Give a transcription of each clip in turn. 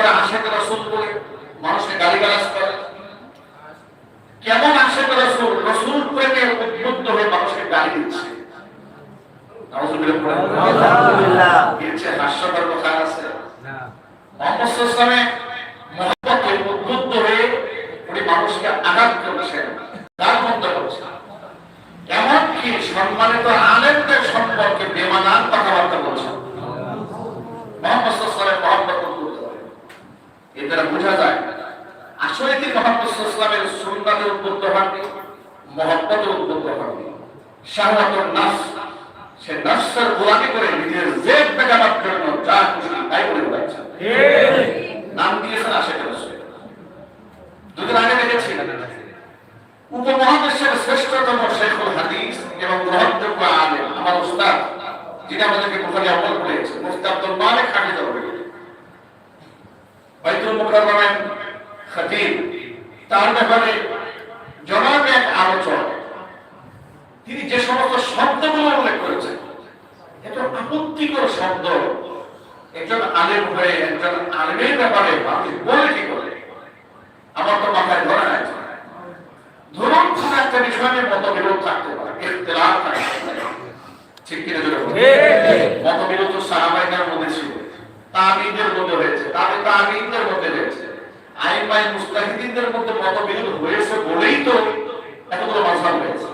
করে আশেখ রসুল বলে মানুষকে গালিগালাজ করে কেমন আশেখ রসুল রসুল প্রেমে উদ্বুদ্ধ হয়ে মানুষকে গালি দিচ্ছে নাউজুবিল্লাহ পড়েন। আলহামদুলিল্লাহ। এর চেয়ে হাস্যকর কথা আছে মোহাম্মদ সাল্লামে মহব্বতে উদ্বুদ্ধ হয়ে উনি মানুষকে আঘাত করছেন তার মধ্যে করছেন এমনকি সম্মানিত আলেমদের সম্পর্কে বেমানান কথাবার্তা বলছেন মোহাম্মদ সাল্লামের মহব্বত উদ্বুদ্ধ হয়ে এর দ্বারা বোঝা যায় আসলে কি মোহাম্মদ সাল্লামের সুন্নাতে উদ্বুদ্ধ হননি মহব্বতে উদ্বুদ্ধ হননি শাহওয়াতুন নাফস সে নফসের গোলামি করে নিজের জেদ বেগাবার জন্য যা খুশি তাই করে বেড়াচ্ছেন নাম দিয়েছেন আশেখ রসুল দুদিন আগে দেখেছি উপমহাদেশের শ্রেষ্ঠতম হাদিস এবং গ্রহণযোগ্য আলেম আমার উস্তাদ যিনি আমাদেরকে করেছে হাফিজ বাইতুল তার ব্যাপারে জনাব এক আলোচনা তিনি যে সমস্ত শব্দগুলো উল্লেখ করেছেন এটা আপত্তিকর শব্দ একজন আলেম হয়ে একজন আলেমের ব্যাপারে মানুষ বলে কি করে? আমার তো মাথায় ধরে নাই। ধরুন কোন একটা বিষয় নিয়ে মতবিরোধ থাকতে পারে। থাকতে পারে। ঠিক কিনা জোরে বলুন? মতবিরোধ তো মধ্যে ছিল। তাবিদের মধ্যে হয়েছে তাবে তাবিদের মধ্যে হয়েছে মুস্তাহিদিনদের মধ্যে মতবিরোধ হয়েছে বলেই তো এতগুলো মাঝহাব হয়েছে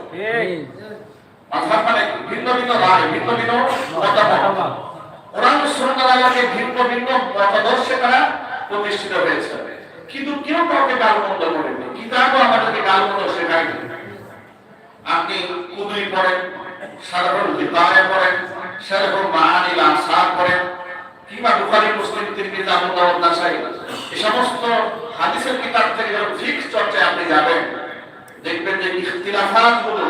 মাঝহাব মানে ভিন্ন ভিন্ন রায় ভিন্ন ভিন্ন মতামত। কোরআন সুন্নাহ ভিন্ন ভিন্ন মতাদর্শে তারা প্রতিষ্ঠিত হয়েছে। কিন্তু কেউ কাউকে গালমন্দ করেনি কিতাবও আমাদেরকে গালমন্দ শেখায়নি। আপনি কুদুই পড়েন পড়েন কিংবা বুখারী, মুসলিম এই সমস্ত হাদিসের কিতাব থেকে যখন ফিক্স চর্চায় আপনি যাবেন, দেখবেন যে ইখতিলাফাতগুলো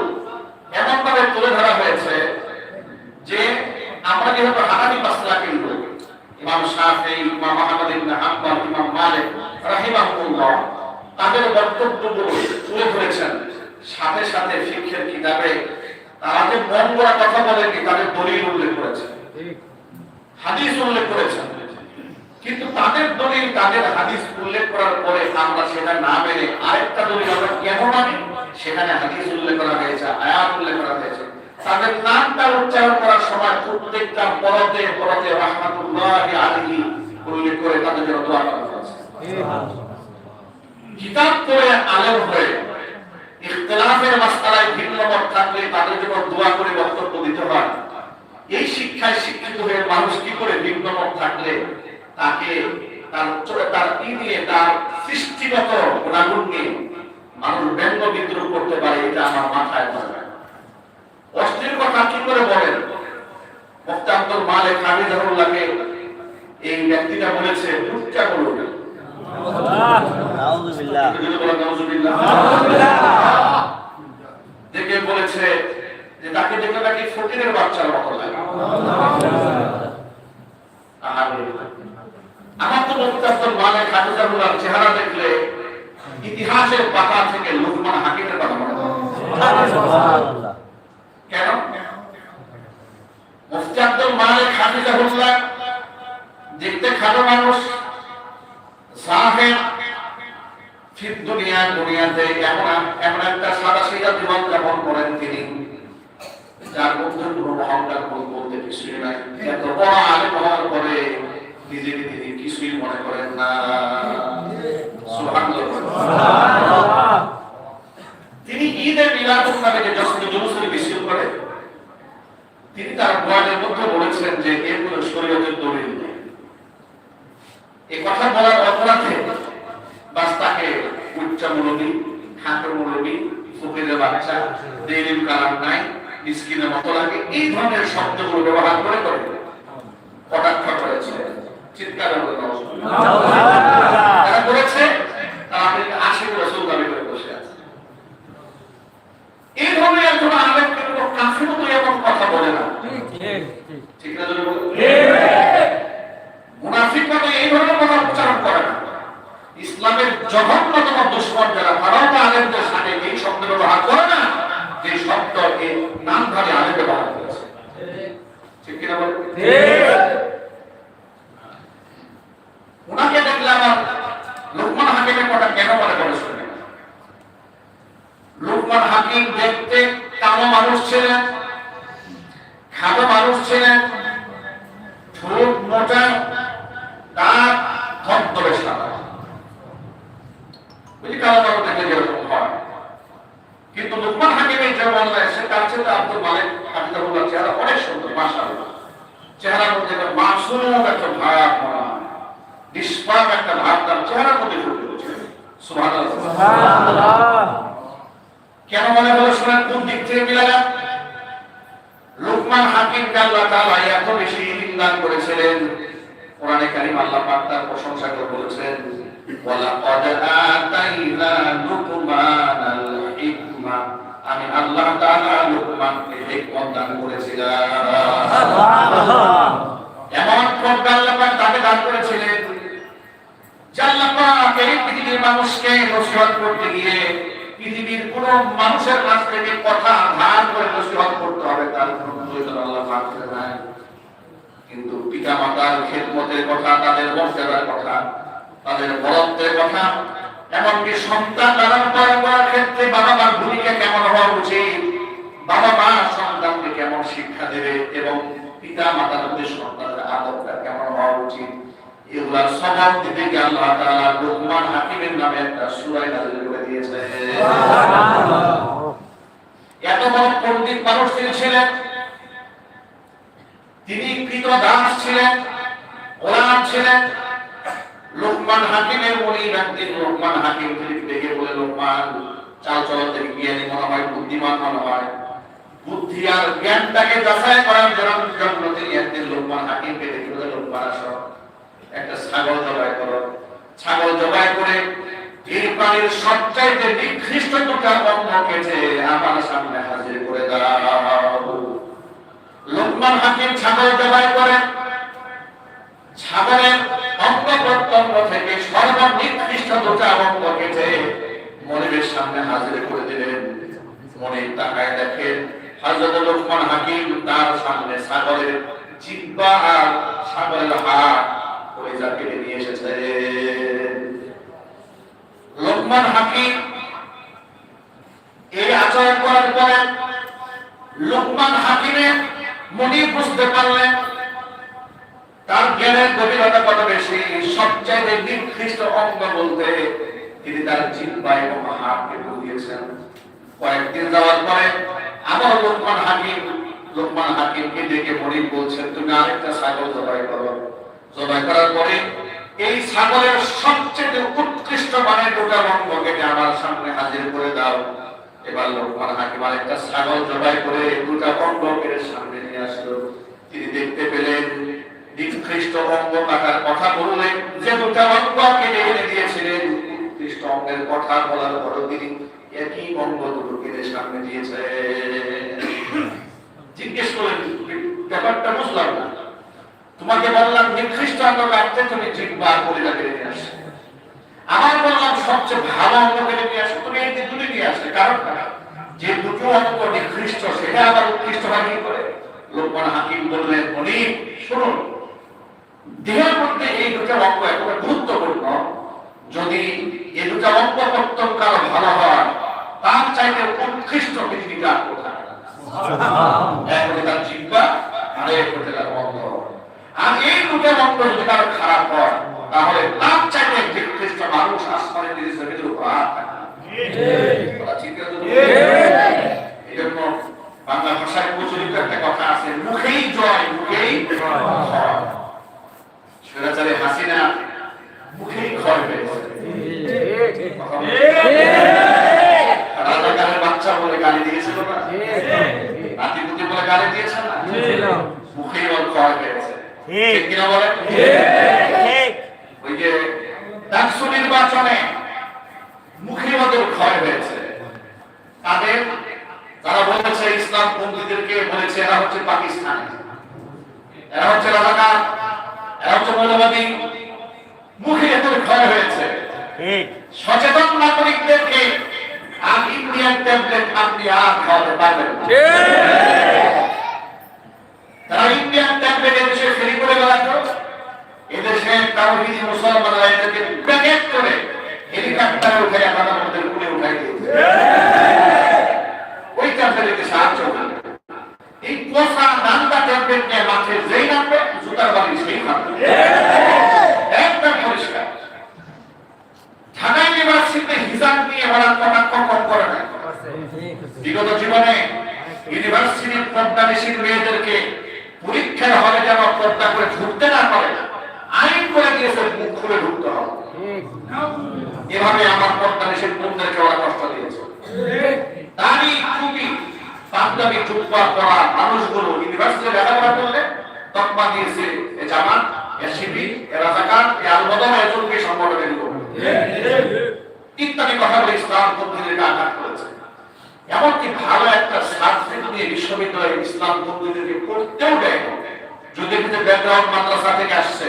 এমন তুলে ধরা হয়েছে যে আমরা যেহেতু হানাফি মাসলাকে করি ইমাম শাফি, ইমাম আহমদ ইবনে হাম্বল, ইমাম মালিক রাহিমাহুল্লাহ তাদের বক্তব্যগুলো তুলে ধরেছেন। সাথে সাথে ফিকহের কিতাবে তারা যে মন গড়া কথা বলেনি তাদের দলিল উল্লেখ করেছেন। হাদিস উল্লেখ করেছেন। কিন্তু তাদের দলিল, তাদের হাদিস উল্লেখ করার পরে আমরা সেটা না মেনে আরেকটা দলিল আমরা কেন মানি? সেখানে হাদিস উল্লেখ করা হয়েছে, আয়াত উল্লেখ করা হয়েছে। তাদের নামটা উচ্চারণ করার সময় প্রত্যেকটা পরতে পরতে রহমাতুল্লাহি আলাইহি উল্লেখ করে তাদের জন্য দোয়া করা কিতাব পড়ে আলেম হয়ে ইখতিলাফের মাসআলায় ভিন্ন মত থাকলে তাদের জন্য দোয়া করে বক্তব্য দিতে হয়। এই শিক্ষায় শিক্ষিত হয়ে মানুষ কি করে ভিন্ন মত থাকলে তাকে তার তার ই দিয়ে তার সৃষ্টিগত গুণাগুণ নিয়ে মানুষ ব্যঙ্গ বিদ্রোহ করতে পারে, এটা আমার মাথায় ধরে। কথা কি করে বলেন? মুফতি আব্দুল মালিক হামিদুল্লাহকে এই ব্যক্তিটা বলেছে লুচ্চা বলুন। নাউজুবিল্লাহ যদি বলেন নাউজুবিল্লাহ। দেখে বলেছে যে তাকে দেখে নাকি ফকিরের বাচ্চার মতো লাগে। আমার তো মুফতি আব্দুল মালিক হামিদুল্লাহর চেহারা দেখলে ইতিহাসের পাতা থেকে লুকমান হাকিমের কথা মনে হয় কেন? মুফতি আব্দুল দেখতে খাটো মানুষ দুনিয়া দুনিয়াতে এমন এমন একটা জীবন যাপন করেন তিনি, যার মধ্যে কোনো অহংকার বল- বলতে কিছুই নাই। এত বড় হওয়ার পরে নিজেকে তিনি কিছুই মনে করেন না। সুবহানাল্লাহ তিনি ঈদে মিলাদুন নবী যে জশ্ন জুলুসের মিছিল করে তিনি তার বয়ানের মধ্যে বলেছেন যে এগুলো শরীয়তের দলিল নেই। এই কথা বলার অপরাধে বাস তাকে উচ্চ মূলবী খাটো মূলবী ফকিরের বাচ্চা দেরিম কালাম নাই মিসকিনের মতো লাগে এই ধরনের শব্দগুলো ব্যবহার করে করে কটাক্ষ করেছে। চিৎকার করে তারা বলেছে তারা আপনি আশিক রসুল দাবি করে বসে আছে। এই ধরনের একজন আলেম কাফির কথা বলে না। ঠিক না যদি বলুন মুনাফিক মানে এই ধরনের কথা উচ্চারণ করে না ইসলামের জঘন্যতম দুশ্মন যারা তারাও তো আলেমদের সাথে এই শব্দ ব্যবহার করে না যে শব্দ এই নামধারী আলেম ব্যবহার করেছে ঠিক কিনা বলুন ওনাকে দেখলে ছিলেন ঠোঁট মোটা দাঁত ধবধবে সাদা বুঝলি কালো কালো দেখে যেরকম হয় কিন্তু লুকমান হাকিমের যে বললেন সে তার চেয়ে আব্দুল মালিক হাফিজাহুল্লাহ চেহারা অনেক সুন্দর মাশাআল্লাহ চেহারার মধ্যে একটা মাসুম একটা ভাব মনে হয় নিষ্পাপ একটা ভাব তার চেহারার মধ্যে কেন মনে হলো শোনেন কোন দিক থেকে মিলালাম? লোকমান হাকিমকে আল্লাহ তাআলা এত বেশি ইলম দান করেছিলেন। কোরআনে কারীম আল্লাহ পাক তার প্রশংসা করে বলেছেন ওয়ালা আতাইনা লুকমানাল হিকমা আমি আল্লাহ তাআলা লোকমানকে হিকমত দান করেছিলাম। সুবহানাল্লাহ। এমন প্রজ্ঞা আল্লাহ পাক তাকে দান করেছিলেন যে আল্লাহ পাক এই কিন্তু পিতা মাতার খেদমতের কথা, তাদের মর্যাদার কথা, তাদের বরত্বের কথা, এমনকি সন্তান লালন পালন করার ক্ষেত্রে বাবা মার ভূমিকা কেমন হওয়া উচিত? বাবা মা সন্তানকে কেমন শিক্ষা দেবে এবং পিতা মাতার মধ্যে সন্তানের আদবটা কেমন হওয়া উচিত? এগুলা সবক দিতে গিয়ে আল্লাহ তাআলা লোকমান হাকিমের নামে একটা সূরা নাযিল করে দিয়েছে। এত বড় পণ্ডিত মানুষ তিনি ছিলেন। তিনি কৃত দাস ছিলেন গোলাম ছিলেন। লোকমান হাকিমের মনি একদিন লোকমান হাকিম তিনি ডেকে বলে লোকমান চাল চলন থেকে জ্ঞানী মনে হয় বুদ্ধিমান মনে হয়। বুদ্ধি আর জ্ঞানটাকে যাচাই করার জন্য তিনি একদিন লোকমান হাকিমকে ডেকে বলে লোকমান আসো। একটা ছাগল জবাই করো। ছাগল জবাই করে প্রাণীর সবচাইতে নিকৃষ্ট দুটা আমার সামনে হাজির করে দাও। লোকমান হাকিম ছাগল জবাই করেন ছাগলের অঙ্গ প্রত্যঙ্গ থেকে সর্বনিকৃষ্ট দুটা অঙ্গ কেটে মনিবের সামনে হাজির করে দিলেন। মনে তাকায় দেখেন হযরত লোকমান হাকিম তার সামনে ছাগলের জিহ্বা আর ছাগলের হাড় কলিজা কেটে নিয়ে এসেছে। লোকমান হাকিম এই আচরণ করার পরে লোকমান হাকিমের মনি বুঝতে পারলেন, তার জ্ঞানের গভীরতা কত বেশি, সবচাইতে নিকৃষ্ট অঙ্গ বলতে তিনি তার জিহ্বা এবং হাতকে বুঝিয়েছেন। কয়েকদিন যাওয়ার পরে আবার লোকমান হাকিম, লোকমান হাকিমকে ডেকে মনিব বলছেন, তুমি আরেকটা ছাগল জবাই করো। জবাই করার পরে এই ছাগলের সবচেয়ে উৎকৃষ্ট মানের দুটা কেটে আমার সামনে হাজির করে দাও। এবার লোকমান হাকিম আরেকটা ছাগল জবাই করে দুটা অঙ্গ কেটে সামনে নিয়ে আসলো। তিনি দেখতে পেলেন, নিকৃষ্ট অঙ্গ কাটার কথা বললেন যে দুটা অঙ্গ কেটে এনে দিয়েছিলেন, উৎকৃষ্ট অঙ্গের কথা বলার পরও তিনি একই অঙ্গ দুটো কেটে সামনে দিয়েছে জিজ্ঞেস করলেন, ব্যাপারটা বুঝলাম না। তোমাকে বললাম নিকৃষ্ট অঙ্গ কাটতে তুমি জিজ্ঞা কলিজা কেটে নিয়ে আসে। আমার বললাম সবচেয়ে ভালো অঙ্গ কেটে নিয়ে আসো তুমি এই দুটো নিয়ে আসলে কারণটা যে দুটো অঙ্গ নিকৃষ্ট সেটা আবার উৎকৃষ্ট বানিয়ে করে? লোকমান হাকিম বললেন উনি শুনুন দেহের মধ্যে এই দুটো অঙ্গ একেবারে গুরুত্বপূর্ণ। যদি এই দুটো অঙ্গ প্রত্যঙ্গ আরও ভালো হয় তার চাইতে উৎকৃষ্ট পৃথিবীটা কোথায়? এক হলে তার জিহ্বা আর এক হলে তার অঙ্গ। আর এই দুটো অঙ্গ যদি তার খারাপ হয়, তাহলে তার চাইতে নিকৃষ্ট মানুষ আসমানের দিকে জমির উপর বাংলা ভাষায় প্রচলিত একটা কথা আছে, মুখেই জয় মুখেই জয় স্বৈরাচারী হাসিনা মুখেই হয়েছে রাজাকারের বাচ্চা বলে গালি দিয়েছিল না? বলে গালি দিয়েছে না মুখেই ওর ক্ষয় হয়েছে ঠিক। কিনা বলেন? ওই যে ডাকসু নির্বাচনে মুখে ওদের ক্ষয় হয়েছে। তাদের তারা বলেছে ইসলাম পন্থীদেরকে বলেছে এরা হচ্ছে পাকিস্তানি। এরা হচ্ছে রাজাকার এরা হচ্ছে মৌলবাদী। মুখে এদের ক্ষয় হয়েছে। সচেতন নাগরিকদেরকে আর ইন্ডিয়ান ট্যাবলেট আপনি আর খাওয়াতে পারবেন। তারা ইন্ডিয়ান ট্যাবলেট এদেশে ফেরি করে বেড়াতো এদেশে তাহিদি মুসলমানরা এটাকে প্যাকেট করে হেলিকপ্টারে উঠে আমাদের মধ্যে কুলে উঠাই দিয়েছে ওই ট্যাবলেটকে সাহায্য করে এই কোসা নান্দা ট্যাবলেট নিয়ে মাঠে যেই নামবে জুতার বাড়ি সেই খাবে একদম পরিষ্কার ঢাকা ইউনিভার্সিটিতে হিসাব নিয়ে ওরা কটাক্ষ কম করে না বিগত জীবনে ইউনিভার্সিটির পদ্মাদেশীর মেয়েদেরকে পরীক্ষার হলে যেন পদ্মা করে ঢুকতে না পারে আইন করে দিয়েছে মুখ খুলে ঢুকতে হবে এভাবে আমার পদ্মাদেশীর বোনদেরকে ওরা কষ্ট দিয়েছে দাড়ি টুপি পাঞ্জাবি জুব্বা পরা মানুষগুলো ইউনিভার্সিটি লেখাপড়া করলে তকমা দিয়েছে এ জামাত এ শিবির এ রাজাকার এ আলবদল এ জঙ্গি সংগঠনের লোক ইত্যাদি কথা বলে ইসলাম পদ্ধতিকে আঘাত করেছে এমনকি ভালো একটা সাবজেক্ট নিয়ে বিশ্ববিদ্যালয়ে ইসলাম পদ্ধতিকে পড়তেও দেয় না। যদি কিন্তু ব্যাকগ্রাউন্ড মাদ্রাসা থেকে আসছে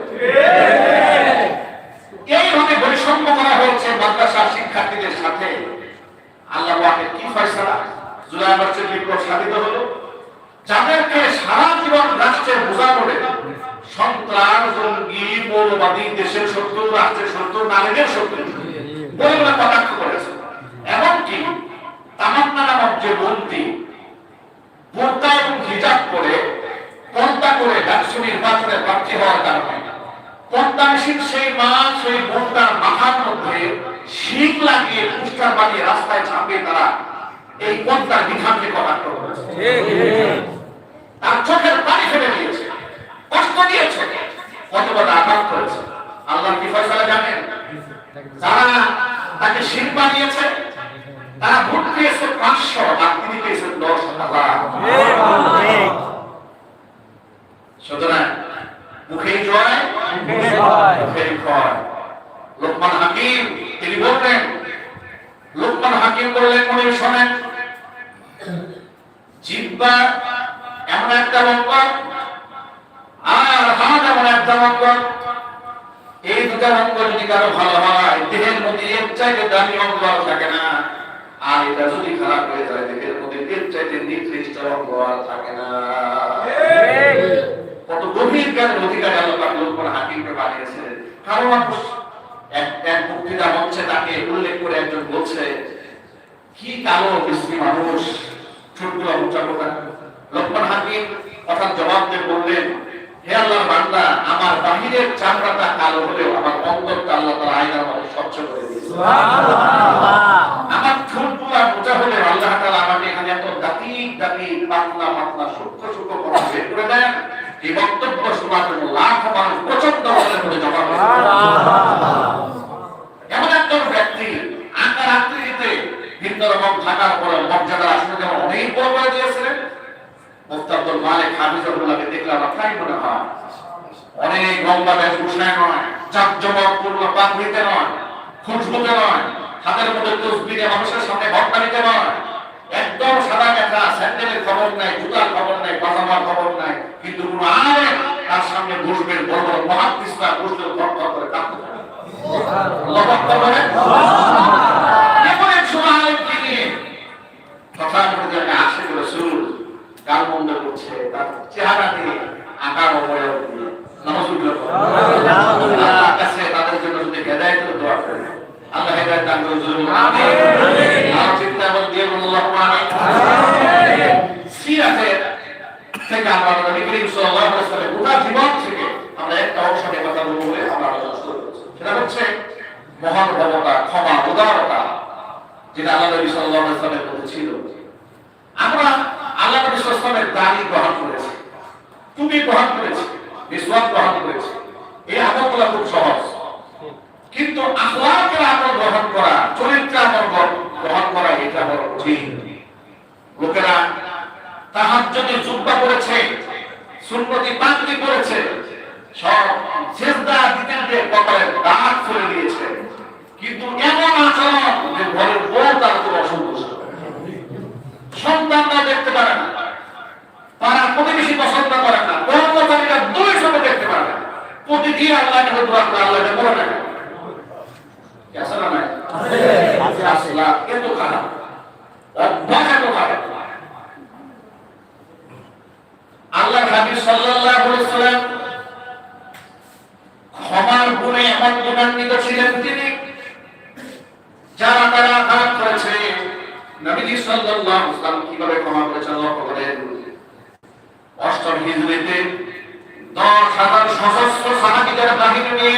এইভাবে বৈষম্য করা হয়েছে শিক্ষার্থীদের সাথে। আল্লাহ কি ফয়সালা? জুলাই বিপ্লব সাধিত হলো। যাদেরকে সারা জীবন রাষ্ট্রের বোঝা করে সন্ত্রাস, জঙ্গি, মৌলবাদী, দেশের শত্রু, রাষ্ট্রের শত্রু, নারীদের শত্রু বলে কটাক্ষ করেছে। এমনকি তামান্না নামক যে মন্ত্রী, বোরকা এবং হিজাব করে করে নির্বাচনে প্রার্থী হওয়ার কারণে পর্দাশীল সেই মা, সেই বোনটার মাথার মধ্যে শিং লাগিয়ে পুষ্টার বানিয়ে রাস্তায় ছাপিয়ে তারা এই পর্দার বিধানকে কটাক্ষ তার চোখের পানি ফেলে দিয়েছে, কষ্ট দিয়েছে কত বড় আঘাত করেছে। আল্লাহ কি ফয়সালা জানেন? যারা তাকে শির বানিয়েছে, তারা ভোট পেয়েছে পাঁচশো, আর তিনি পেয়েছেন দশ হাজার। সুতরাং মুখেই জয় মুখেই ক্ষয় লোকমান হাকিম তিনি বললেন লোকমান হাকিম বললেন মনে শোনেন জিব্বা এমন একটা অঙ্গন আর হাত এমন একটা অঙ্গন এই দুটা অঙ্গ যদি কারও ভালো হয় দেহের মধ্যে এর চাইতে দামি অঙ্গ আর থাকে না। আর এটা যদি খারাপ হয়ে যায় দেহের মধ্যে এর চাইতে নিকৃষ্ট অঙ্গ আর থাকে না। কত গভীর জ্ঞানের অধিকারী আল্লাহ পাক লোকমান হাকিমকে বানিয়েছেন কারও মানুষ এক এক বক্তৃতা মঞ্চে তাকে উল্লেখ করে একজন বলছে কি কালো বিশ্রী মানুষ ছোট্ট কথা। লোকমান হাকিম অর্থাৎ জবাব দিয়ে বললেন হে আল্লাহর বান্দা আমার বাহিরের চামড়াটা কালো হলেও আমার অন্তরটা আল্লাহ তাআলা আয়নার মতো স্বচ্ছ করে দিয়েছে আমার ঠোঁটগুলা মোটা হলে আল্লাহ তাআলা আমাকে এখানে এত দাঁতি দাঁতি পাতলা পাতলা সূক্ষ্ম সূক্ষ্ম বের করে দেন। এই বক্তব্য শোনার জন্য লাখ মানুষ প্রচণ্ড হলে করে জমা এমন একজন ব্যক্তি আকার আকৃতিতে ভিন্ন রকম থাকার পরে মর্যাদার আসলে যেমন অনেক বড় করে দিয়েছিলেন। মুফতি আব্দুল মালিক হাফিজুল্লাহকে দেখলে আমার মনে হয়। অনেক লম্বা বেশভূষায় নয়, জাকজমকপূর্ণ পাগড়িতে নয় খুশবুতে নয়, হাতের মধ্যে তসবিরে মানুষের সামনে ভট্টা নিতে নয়। একদম সাদা কাটা স্যান্ডেলের খবর নাই, জুতার খবর নাই, পাজামার খবর নাই, কিন্তু কোন আলেম তার সামনে বসবেন বড় বড় মহাত্মিসরা বসলে করে আকার তাদের জন্য যদি দোয়া আল্লাহ হেদায়েত দান করুন জরুর আমিন। আর চিন্তা বল দিয়ে আল্লাহু আমিন। সিরাতের থেকে আমরা নবী করিম সাল্লাল্লাহু আলাইহি ওয়াসাল্লাম গোটা জীবন থেকে আমরা একটা অংশ নিয়ে কথা বলব বলে আমরা আলোচনা শুরু করেছি। সেটা হচ্ছে মহানুভবতা ক্ষমা উদারতা যেটা আল্লাহ নবী সাল্লাল্লাহু আলাইহি ওয়াসাল্লামের মধ্যে ছিল। আমরা আল্লাহ নবী সাল্লাল্লাহু দাড়ি গ্রহণ করেছি টুপি গ্রহণ করেছি মিসওয়াক গ্রহণ করেছি। এই আমলগুলো খুব সহজ। কিন্তু আখলাকের আমল গ্রহণ করা চরিত্র আমল গ্রহণ করা, এটা বড় কঠিন। লোকেরা তাহার যদি জুব্বা করেছে সুন্নতি পাগড়ি করেছে, সব দিতে কপালে দাঁত ফেলে দিয়েছে কিন্তু এমন আচরণ যে ঘরের বউ তার অসন্তুষ্ট। সন্তানরা দেখতে পারে না। তারা প্রতিবেশী পছন্দ করে না। কর্মচারীরা দুই সঙ্গে দেখতে পারে না। প্রতিটি আল্লাহ আল্লাহ বলে না। যারা তারা খারাপ করেছে নবীজি সাল্লাল্লাহু ক্ষমা অষ্টম হিজরিতে দশ হাজার সশস্ত্র সাহাবীদের বাহিনী নিয়ে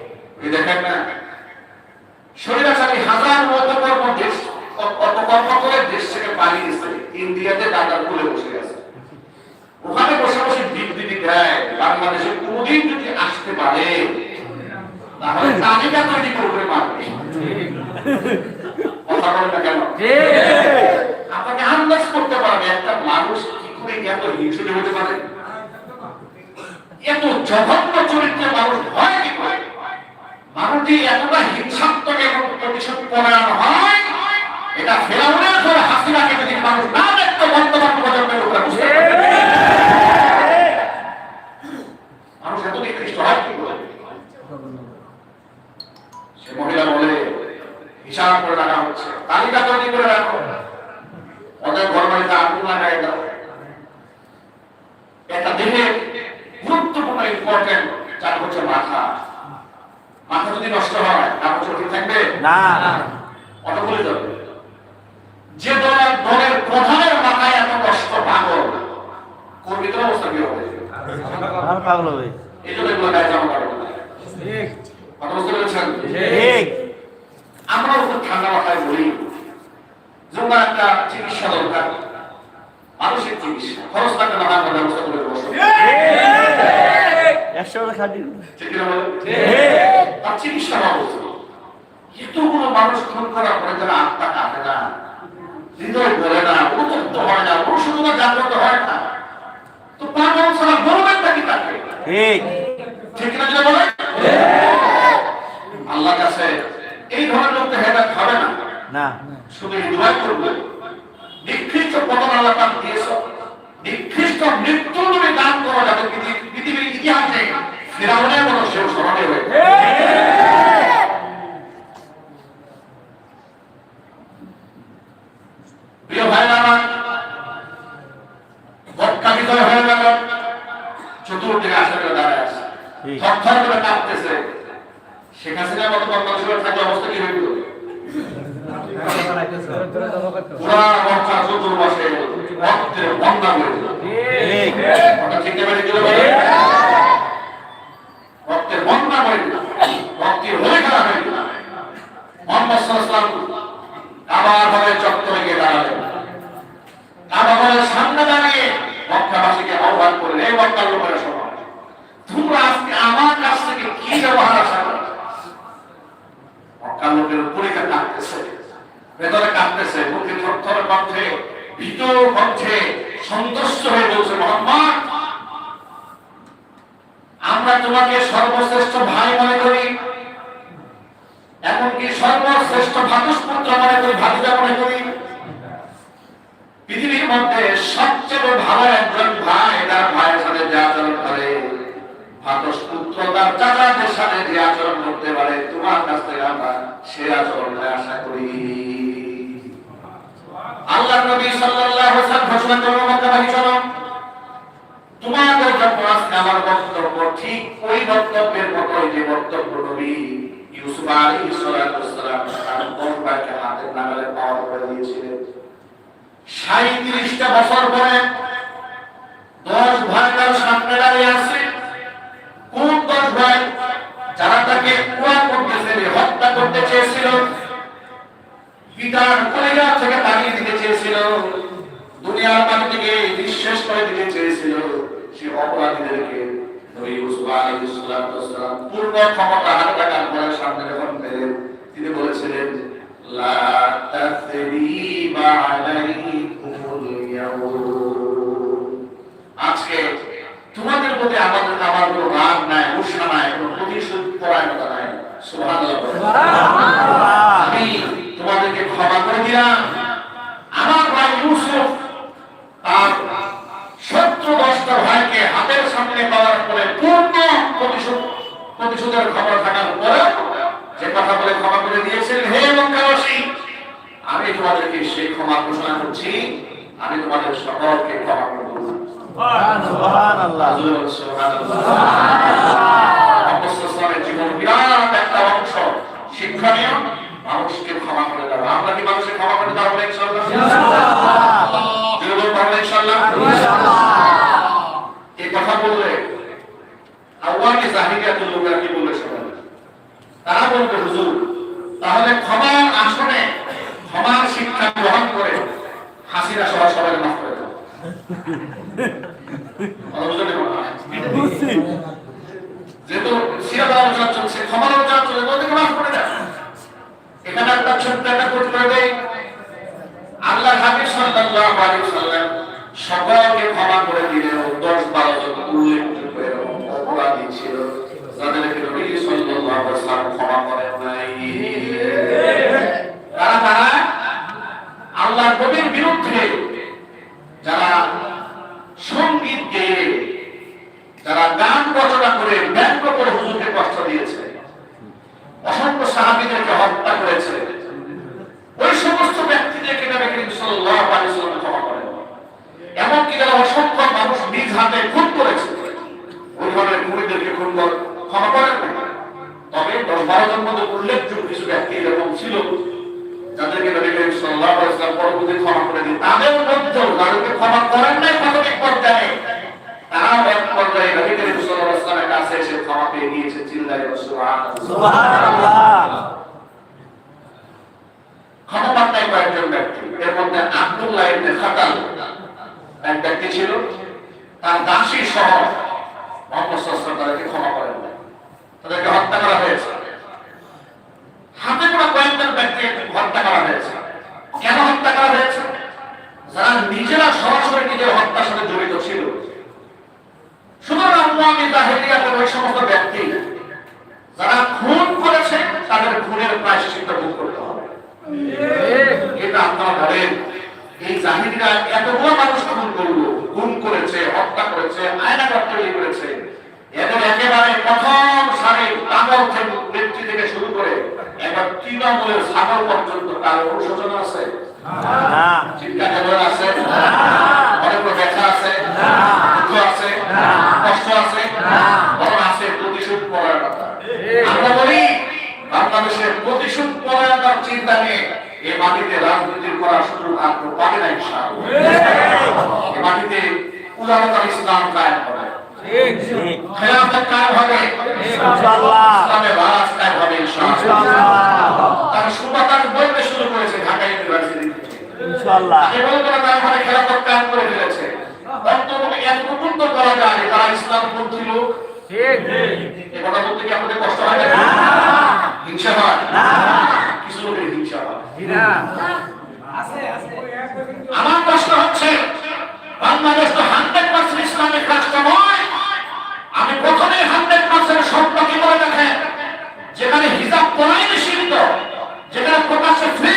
দেখেন না স্বৈরাচারী হাজার অপকর্ম দেশ অপকর্ম করে দেশ থেকে পালিয়ে ইন্ডিয়াতে দাদার কুলে বসে আছে ওখানে বসে বসে বিবৃতি দেয় বাংলাদেশে কোনদিন যদি আসতে পারে তাহলে তালিকা তৈরি করবে মারবে। কথা বলেন কেন? আপনাকে আন্দাজ করতে পারবে একটা মানুষ কি করে এত হিংসুটে হতে পারে? এত জঘন্য চরিত্রের মানুষ হয় কি করে? মানুষটি এতটা হিংসাত্মক এবং প্রতিশোধ পরায়ণ হয়, এটা ফেরাউনের ধরে হাসিনাকে যদি মানুষ না দেখতো, বর্তমান প্রজন্মের লোকরা বুঝতে মানুষ এত নিকৃষ্ট হয় কি সে মহিলা বলে, হিসাব করে রাখা হচ্ছে। তালিকা তৈরি করে রাখো। ওদের ঘর বাড়িতে আগুন লাগাই দাও। একটা দেহে গুরুত্বপূর্ণ ইম্পর্টেন্ট যার হচ্ছে মাথা। যদি নষ্ট হয় চোখ ঠিক থাকবে? না। অত বলে যাবে যে দলের দলের প্রধানের মাথায় এত কষ্ট পাগল। কর্মীদের অবস্থা কি হবে? আমার পাগল হবে এই জন্য এগুলো গায়ে জামা কাপড় না। কথা বুঝতে পেরেছেন? ঠিক। আমরা ঠান্ডা মাথায় বলি যেমন একটা চিকিৎসা দরকার। মানসিক চিকিৎসা। খরচ লাগবে না আমরা ব্যবস্থা করে বসো একশো খাটি তার চিকিৎসা ব্যবস্থা এতগুলো মানুষ খুন করার পরে যারা আত্মা কাঁপে না হৃদয় বলে না অনুতপ্ত হয় না অনুশোচনা জাগ্রত হয় না। তো পাগল ছাড়া বলবেনটা কি তাকে? ঠিক। ঠিক কিনা যেটা বলে? আল্লাহ কাছে এই ধরনের লোককে হেদাত হবে না। না। শুধু করবে। নিকৃষ্ট পতন আল্লাহ তার দিয়েছ। নিকৃষ্ট মৃত্যু দান করো পৃথিবী- পৃথিবীর ইতিহাসে ফেরাউনের মতো সেও স্মরণে হয়ে প্রিয় ভাইরা আমার মক্কা বিজয় হয়ে গেল চতুর্দিকে আসলে দাঁড়ায় আছে। থরথর করে কাঁপতেছে শেখ হাসিনার মতো বাংলাদেশের থাকলে অবস্থা কি হইল পুরা করে ঠিক ঠিক নেবে কি বলে রক্তের বন্যা করে হয়ে মোহাম্মদ কাবার ঘরের চত্বরে গিয়ে দাঁড়ালেন। কাবা সামনে দাঁড়িয়ে মক্কাবাসীকে আহ্বান করলেন, এই মক্কার লোকেরা শোনো, তোমরা আজকে আমার কাছ থেকে কি ব্যবহার আশা করো? মক্কার লোকের পরীক্ষা কাঁপতেছে ভেতরে কাঁপতেছে মুখে থরথর কণ্ঠে ভীত কণ্ঠে সন্তুষ্ট হয়ে বলছে, মোহাম্মদ আমরা তোমাকে সর্বশ্রেষ্ঠ ভাই মনে করি, এমনকি সর্বশ্রেষ্ঠ ভাতুষপুত্র মনে করি, ভাতিজা মনে করি। পৃথিবীর মধ্যে সবচেয়ে ভালো একজন ভাই তার ভাইয়ের সাথে যে আচরণ করে, ভাতুষপুত্র তার চাচাদের সাথে যে আচরণ করতে পারে, তোমার কাছ থেকে আমরা সে আচরণে আশা করি। আল্লাহ নবী সাল্লাল্লাহু আলাইহি ওয়াসাল্লাম ঘোষণা করলেন মক্কাবাসী শোনো তোমাদের জন্য আজকে আমার বক্তব্য ঠিক ওই বক্তব্যের মতোই যে বক্তব্য নবী ইউসুফ সালাতু ওয়াসসালাম তার হাতের নাগালে পাওয়ার করে দিয়েছিলেন। সাঁত্রিশটা বছর পরে দশ ভাই তার সামনে দাঁড়িয়ে আছে। কোন দশ ভাই? যারা তাকে কুয়া করতেছে হত্যা করতে চেয়েছিল, পিতার থেকে দিতে চেয়েছিল, দুনিয়ার মাটি থেকে করে দিতে চেয়েছিল। তিনি বলেছিলেন আজকে তোমাদের প্রতি আমাদের আমার কোনো রাগ নাই গুসা নাই, কোনো প্রতিশোধ পরায়ণতা নাই। সুবহানাল্লাহ আমি তোমাদেরকে ক্ষমা করে দিলাম আমার ভাই ইউসুফ তার শত্রু দশটা ভাইকে হাতের সামনে পাওয়ার পরে পূর্ণ প্রতিশোধ প্রতিশোধের খবর থাকার পরে যে কথা বলে ক্ষমা করে দিয়েছেন হে মক্কাবাসী আমি তোমাদেরকে সেই ক্ষমা ঘোষণা করছি আমি তোমাদের সকলকে ক্ষমা করে দেবো সুবহানাল্লাহ অবস্থানের জীবন বিরাট একটা অংশ শিক্ষণীয় মানুষকে ক্ষমা করে দেওয়া আমরা কি মানুষকে ক্ষমা করে দেওয়া হবে ইনশাআল্লাহ জীবন পাবো ইনশাআল্লাহ এই কথা বললে আওয়ামী জাহিরিয়াতুল করে সবাই করে করে করে সকলকে ক্ষমা করে দিলেন 10 12 জন উল্লেখযোগ্য এরকম অপরাধী ছিল যাদেরকে নবী সাল্লাল্লাহু আলাইহি ক্ষমা করেন নাই। তারা তারা আল্লাহর নবীর বিরুদ্ধে যারা সংগীত গেয়ে যারা গান রচনা করে ব্যঙ্গ করে হুজুরকে কষ্ট দিয়েছে অসংখ্য সাহাবীদেরকে হত্যা করেছে ওই সমস্ত ব্যক্তিদেরকে নবী করিম সাল্লাল্লাহু আলাইহি ওয়াসাল্লাম ক্ষমা করেন এমনকি যারা অসংখ্য মানুষ নিজ হাতে খুন করেছে ওই ধরনের খুনিদেরকে খুন কর ক্ষমা করেন না তবে দশ বারো জন মধ্যে উল্লেখযোগ্য কিছু ব্যক্তি এরকম ছিল যাদেরকে নবী করিম সাল্লাল্লাহু আলাইহি ওয়াসাল্লাম পরবর্তী ক্ষমা করে দিন তাদের মধ্যেও যাদেরকে ক্ষমা করেন নাই প্রাথমিক পর্যায়ে তারাও এক পর্যায়ে নবী করিম সাল্লাল্লাহু আলাইহি ওয়াসাল্লামের কাছে এসে ক্ষমা পেয়ে গিয়েছে চিল্লায় সুবহানাল্লাহ সুবহানাল্লাহ ক্ষমতা নাই কয়েকজন ব্যক্তি এর মধ্যে আব্দুল্লাহ ইবনে খাতাল এক ব্যক্তি ছিল তার দাসী সহ মোহাম্মদ সাল্লাল্লাহু তাদেরকে ক্ষমা করেন নাই তাদেরকে হত্যা করা হয়েছে হাতে করা কয়েকজন ব্যক্তি হত্যা করা হয়েছে কেন হত্যা করা হয়েছে যারা নিজেরা সরাসরি নিজের হত্যার সাথে জড়িত ছিল সুতরাং আমি জাহেলিয়াতের ওই সমস্ত ব্যক্তি যারা খুন করেছে তাদের খুনের প্রায়শ্চিত্ত ভোগ করতে হবে এটা আপনারা বলেন এই জাহিদিরা এতগুলো মানুষ খুন করল খুন করেছে হত্যা করেছে আয়নাঘর তৈরি করেছে এদের একেবারে প্রথম সারির পাগল থেকে নেত্রী থেকে শুরু করে একবার তৃণমূলের সাগর পর্যন্ত তার অনুশোচনা আছে না চিন্তা কেবল আছে অনেক ব্যথা আছে দুঃখ আছে কষ্ট আছে বরং আছে প্রতিশোধ করার কথা আমরা বলি বাংলাদেশের প্রতিশোধ পরায়ণতার চিন্তা নিয়ে এই মাটিতে রাজনীতি করার সুযোগ আর কেউ পাবে না ইনশাআল্লাহ। এই মাটিতে উদারতার ইসলাম কায়েম হবে। খেলাফত কায়েম হবে। ইনশাআল্লাহ। ইসলামের কায়েম হবে তার সুবাতাস বলতে শুরু করেছে ঢাকা ইউনিভার্সিটি ইনশাআল্লাহ। এবং তারা তার খেলাফত কায়েম করে ফেলেছে। অন্তত এতটুকু তো করা যায় তারা ইসলাম পন্থী লোক। এ আমার প্রশ্ন হচ্ছে বাংলাদেশ তো হান্ড্রেড পার্সেন্ট ইসলামিক রাষ্ট্র নয় আমি প্রথমে হান্ড্রেড পার্সেন্ট শব্দ কি বলে দেখেন যেখানে হিসাব পড়াই নিষিদ্ধ যেখানে প্রকাশ্যে ফ্রি